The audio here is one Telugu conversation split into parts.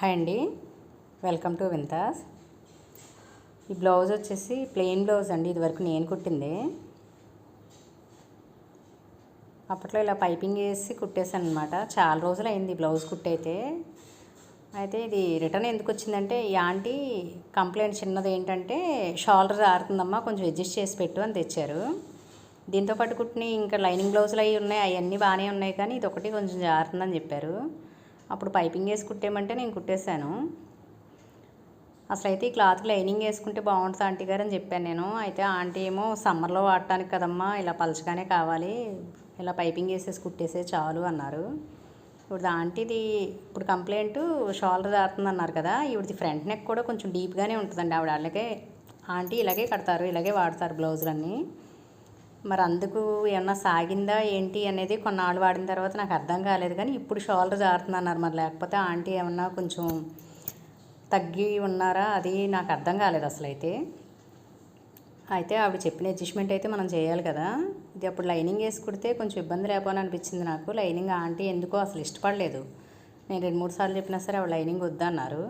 హాయ్ అండి. Welcome to Vinthas. ఈ బ్లౌజ్ వచ్చేసి ప్లెయిన్ బ్లౌజ్ అండి ఇది వరకు నేను కుట్టింది. అప్పట్లో ఇలా పైపింగ్ వేసి కుట్టేశాను అనమాట చాలా రోజులు అయింది బ్లౌజ్ కుట్టయితే అయితే ఇది రిటర్న్ ఎందుకు వచ్చిందంటే ఈ ఆంటీ కంప్లైంట్ చిన్నది ఏంటంటే షోల్డర్ ఆరుతుందమ్మా కొంచెం అడ్జస్ట్ చేసి పెట్టు అని తెచ్చారు. దీంతో పాటు కుట్టిన ఇంకా లైనింగ్ బ్లౌజులు అవి ఉన్నాయి అవన్నీ బాగానే ఉన్నాయి కానీ ఇది ఒకటి కొంచెం జారుతుందని చెప్పారు. అప్పుడు పైపింగ్ వేసి కుట్టేయమంటే నేను కుట్టేశాను. అసలు అయితే ఈ క్లాత్ లైనింగ్ వేసుకుంటే బాగుంటుంది ఆంటీ గారు అని చెప్పాను నేను. అయితే ఆంటీ ఏమో సమ్మర్లో వాడటానికి కదమ్మా ఇలా పలచగానే కావాలి ఇలా పైపింగ్ వేసేసి కుట్టేసే చాలు అన్నారు. ఇప్పుడు ఆంటీది ఇప్పుడు కంప్లైంట్ షోల్డర్ దారుతుంది అన్నారు కదా ఇవిడిది ఫ్రంట్ నెక్ కూడా కొంచెం డీప్గానే ఉంటుందండి ఆవిడ అలాగే ఆంటీ ఇలాగే కడతారు ఇలాగే వాడతారు బ్లౌజులన్నీ. మరి అందుకు ఏమన్నా సాగిందా ఏంటి అనేది కొన్నాళ్ళు వాడిన తర్వాత నాకు అర్థం కాలేదు. కానీ ఇప్పుడు షోల్డర్ జారుతుంది అన్నారు మరి లేకపోతే ఆంటీ ఏమన్నా కొంచెం తగ్గి ఉన్నారా? అది నాకు అర్థం కాలేదు అసలు అయితే అయితే ఆవిడ చెప్పిన అడ్జస్ట్మెంట్ అయితే మనం చేయాలి కదా. ఇది అప్పుడు లైనింగ్ వేసి కుడితే కొంచెం ఇబ్బంది లేకపోని అనిపించింది నాకు. లైనింగ్ ఆంటీ ఎందుకో అసలు ఇష్టపడలేదు. నేను రెండు మూడు సార్లు చెప్పినా సరే ఆవిడ లైనింగ్ వద్దన్నారు.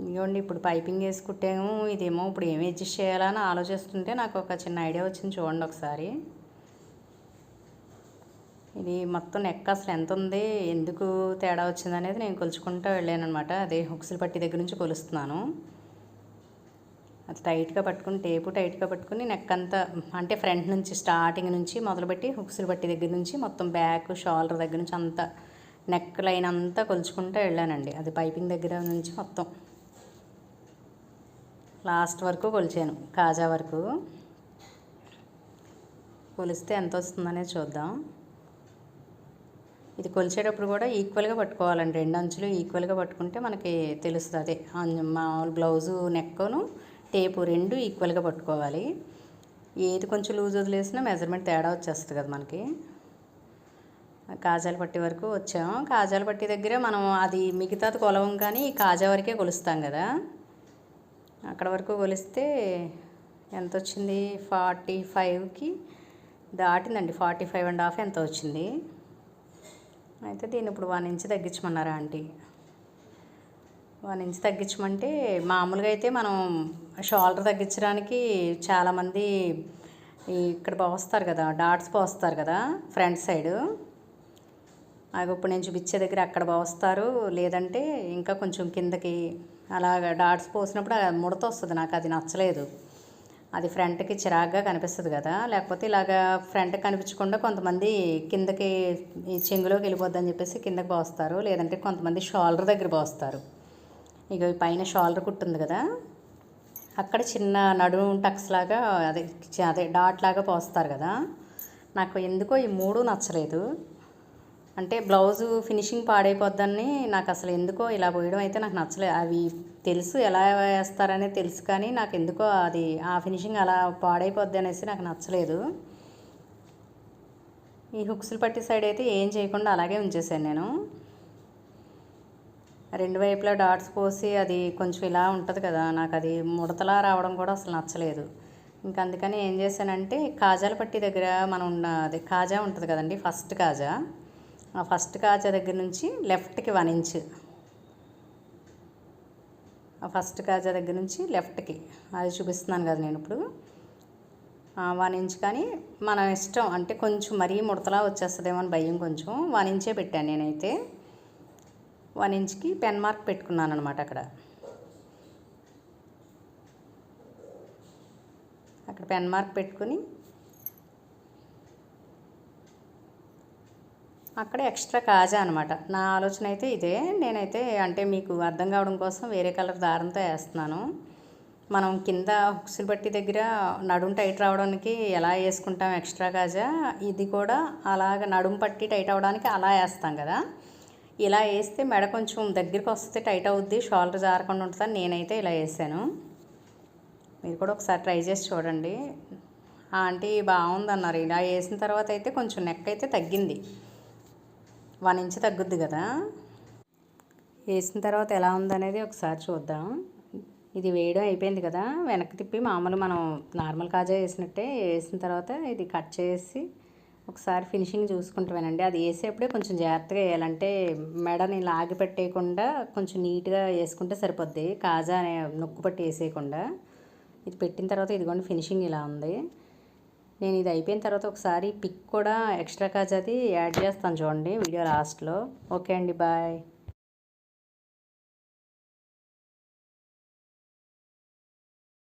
ఇదిగోండి ఇప్పుడు పైపింగ్ వేసుకుంటాము ఇదేమో ఇప్పుడు ఏమి అడ్జస్ట్ చేయాలని ఆలోచిస్తుంటే నాకు ఒక చిన్న ఐడియా వచ్చింది చూడండి ఒకసారి. ఇది మొత్తం నెక్ అసలు ఎంత ఉంది ఎందుకు తేడా వచ్చింది అనేది నేను కొలుచుకుంటూ వెళ్ళాను అనమాట అదే హుక్స్లు పట్టి దగ్గర నుంచి కొలుస్తున్నాను. అది టైట్గా పట్టుకుని టేపు టైట్గా పట్టుకుని నెక్ అంతా అంటే ఫ్రంట్ నుంచి స్టార్టింగ్ నుంచి మొదలుపెట్టి హుక్స్లు పట్టి దగ్గర నుంచి మొత్తం బ్యాక్ షోల్డర్ దగ్గర నుంచి అంతా నెక్ లైన్ అంతా కొలుచుకుంటూ వెళ్ళానండి. అది పైపింగ్ దగ్గర నుంచి మొత్తం. లాస్ట్ వరకు కొలిచాను కాజా వరకు. కొలిస్తే ఎంత వస్తుందనే చూద్దాం. ఇది కొలిచేటప్పుడు కూడా ఈక్వల్గా పట్టుకోవాలండి. రెండు అంచులు ఈక్వల్గా పట్టుకుంటే మనకి తెలుస్తుంది. అదే మామూలు బ్లౌజు నెక్కను టేపు రెండు ఈక్వల్గా పట్టుకోవాలి. ఏది కొంచెం లూజ్ వదిలేసినా మెజర్మెంట్ తేడా వచ్చేస్తుంది కదా మనకి. కాజాలు పట్టి వరకు వచ్చాము కాజాలు పట్టి దగ్గర మనం అది మిగతాది కొలవం కానీ ఈ కాజా వరకే కొలుస్తాం కదా. అక్కడ వరకు కొలిస్తే ఎంత వచ్చింది ఫార్టీ ఫైవ్కి దాటిందండి. ఫార్టీ ఫైవ్ అండ్ హాఫ్ ఎంత వచ్చింది అయితే దీన్ని ఇప్పుడు వన్ ఇంచ్ తగ్గించమన్నారా ఆంటీ? వన్ ఇంచ్ తగ్గించమంటే మామూలుగా అయితే మనం షోల్డర్ తగ్గించడానికి చాలామంది ఇక్కడ పోస్తారు కదా డాట్స్ పోస్తారు కదా ఫ్రంట్ సైడ్. అవి ఇప్పుడు నేను చూపించే దగ్గర అక్కడ పోస్తారు. లేదంటే ఇంకా కొంచెం కిందకి అలాగ డాట్స్ పోసినప్పుడు ముడత వస్తుంది నాకు అది నచ్చలేదు. అది ఫ్రంట్కి చిరాగ్గా కనిపిస్తుంది కదా. లేకపోతే ఇలాగా ఫ్రంట్కి కనిపించకుండా కొంతమంది కిందకి ఈ చెంగులోకి వెళ్ళిపోద్దని చెప్పేసి కిందకి పోస్తారు. లేదంటే కొంతమంది షోల్డర్ దగ్గర పోస్తారు. ఇక పైన షోల్డర్ కుట్టుంది కదా. అక్కడ చిన్న నడుము టక్స్ లాగా అదే అదే డాట్ లాగా పోస్తారు కదా. నాకు ఎందుకో ఈ మూడు నచ్చలేదు. అంటే బ్లౌజు ఫినిషింగ్ పాడైపోద్దని నాకు అసలు ఎందుకో ఇలా పోయడం అయితే నాకు నచ్చలేదు అవి తెలుసు ఎలా వేస్తారనే తెలుసు కానీ నాకు ఎందుకో అది ఆ ఫినిషింగ్ అలా పాడైపోద్ది అనేసి నాకు నచ్చలేదు. ఈ హుక్స్లు పట్టి సైడ్ అయితే ఏం చేయకుండా అలాగే ఉంచేసాను నేను. రెండు వైపులా డాట్స్ పోసి అది కొంచెం ఇలా ఉంటుంది కదా నాకు అది ముడతలా రావడం కూడా అసలు నచ్చలేదు. ఇంకా అందుకని ఏం చేశానంటే కాజాల పట్టి దగ్గర మనం ఉన్న అది కాజా ఉంటుంది కదండి ఫస్ట్ కాజా. ఫస్ట్ కాజా దగ్గర నుంచి లెఫ్ట్కి వన్ ఇంచ్. ఆ ఫస్ట్ కాజా దగ్గర నుంచి లెఫ్ట్కి. అది చూపిస్తున్నాను కదా నేను ఇప్పుడు. వన్ ఇంచ్ కానీ మన ఇష్టం అంటే కొంచెం మరీ ముడతలా వచ్చేస్తుందేమో అని భయం కొంచెం. వన్ ఇంచే పెట్టాను నేనైతే. వన్ ఇంచ్కి పెన్ మార్క్ పెట్టుకున్నాను అనమాట అక్కడ. అక్కడ పెన్ మార్క్ పెట్టుకుని అక్కడ ఎక్స్ట్రా కాజా అనమాట నా ఆలోచన అయితే ఇదే. నేనైతే అంటే మీకు అర్థం కావడం కోసం వేరే కలర్ దారంతో వేస్తున్నాను. మనం కింద హుక్సులు బట్టి దగ్గర నడుం టైట్ రావడానికి ఎలా వేసుకుంటాం ఎక్స్ట్రా కాజా? ఇది కూడా అలాగ నడుం పట్టి టైట్ అవడానికి అలా వేస్తాం కదా. ఇలా వేస్తే మెడ కొంచెం దగ్గరికి వస్తే టైట్ అవుద్ది షోల్డర్ జారకుండా ఉంటుందని నేనైతే ఇలా వేసాను. మీరు కూడా ఒకసారి ట్రై చేసి చూడండి. ఆంటీ బాగుందన్నారు. ఇలా వేసిన తర్వాత అయితే కొంచెం నెక్ అయితే తగ్గింది. వన్ ఇంచ్ తగ్గుద్ది కదా. వేసిన తర్వాత ఎలా ఉందనేది ఒకసారి చూద్దాం. ఇది వేయడం అయిపోయింది కదా. వెనక్కి తిప్పి మామూలు మనం నార్మల్ కాజా వేసినట్టే వేసిన తర్వాత ఇది కట్ చేసి ఒకసారి ఫినిషింగ్ చూసుకుంటామేనండి అది వేసేప్పుడే కొంచెం జాగ్రత్తగా వేయాలంటే మెడని లాగి పెట్టేయకుండా కొంచెం నీట్గా వేసుకుంటే సరిపోద్ది. కాజా అనే నొక్కు పట్టి వేసేయకుండా. ఇది పెట్టిన తర్వాత ఇదిగోండి ఫినిషింగ్ ఇలా ఉంది. నేను ఇది అయిపోయిన తర్వాత ఒకసారి పిక్ కూడా ఎక్స్ట్రా కాజాది యాడ్ చేస్తాను చూడండి వీడియో లాస్ట్లో. ఓకే అండి బాయ్.